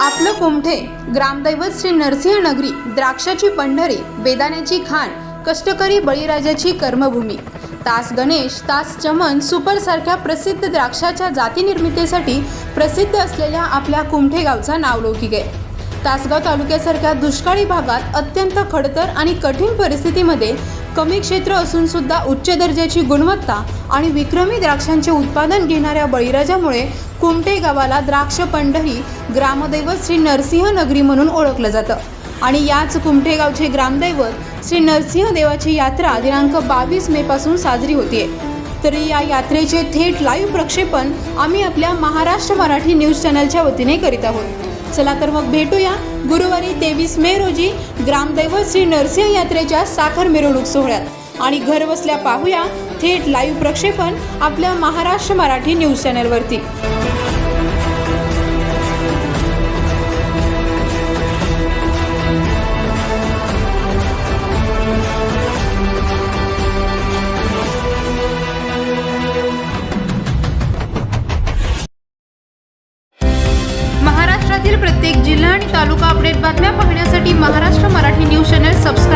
आपलं कुमठे ग्रामदैवत श्री नरसिंह नगरी द्राक्षाची पंढरी बेदाण्याची खाण कष्टकरी बळीराजाची कर्मभूमी तास गणेश तास चमन सुपर सारख्या प्रसिद्ध द्राक्षाच्या जाती निर्मितीसाठी प्रसिद्ध असलेल्या आपल्या कुमठे गावचा नावलौकिक आहे. तासगाव तालुक्यासारख्या दुष्काळी भागात अत्यंत खडतर आणि कठीण परिस्थितीमध्ये कमी क्षेत्र असून सुद्धा उच्च दर्जाची गुणवत्ता आणि विक्रमी द्राक्षांचे उत्पादन घेणाऱ्या बळीराजामुळे कुमटे गावाला द्राक्ष पंढरी ग्रामदैवत श्री नरसिंह नगरी म्हणून ओळखलं जातं. आणि याच कुमठे गावचे ग्रामदैवत श्री नरसिंह देवाची यात्रा दिनांक बावीस मे पासून साजरी होतीये. तरी या यात्रेचे थेट लाईव्ह प्रक्षेपण आम्ही आपल्या महाराष्ट्र मराठी न्यूज चॅनलच्या वतीने करीत आहोत. चला तर मग भेटूया गुरुवारी तेवीस मे रोजी ग्रामदैवत श्री नरसिंह यात्रेच्या साखर मिरवणूक सोहळ्यात. आणि घर बसल्या पाहूया थेट लाईव्ह प्रक्षेपण आपल्या महाराष्ट्र मराठी न्यूज चॅनलवरती आणि तालुका अपडेट बातम्या पाहण्यासाठी Maharashtra Marathi news channel subscribe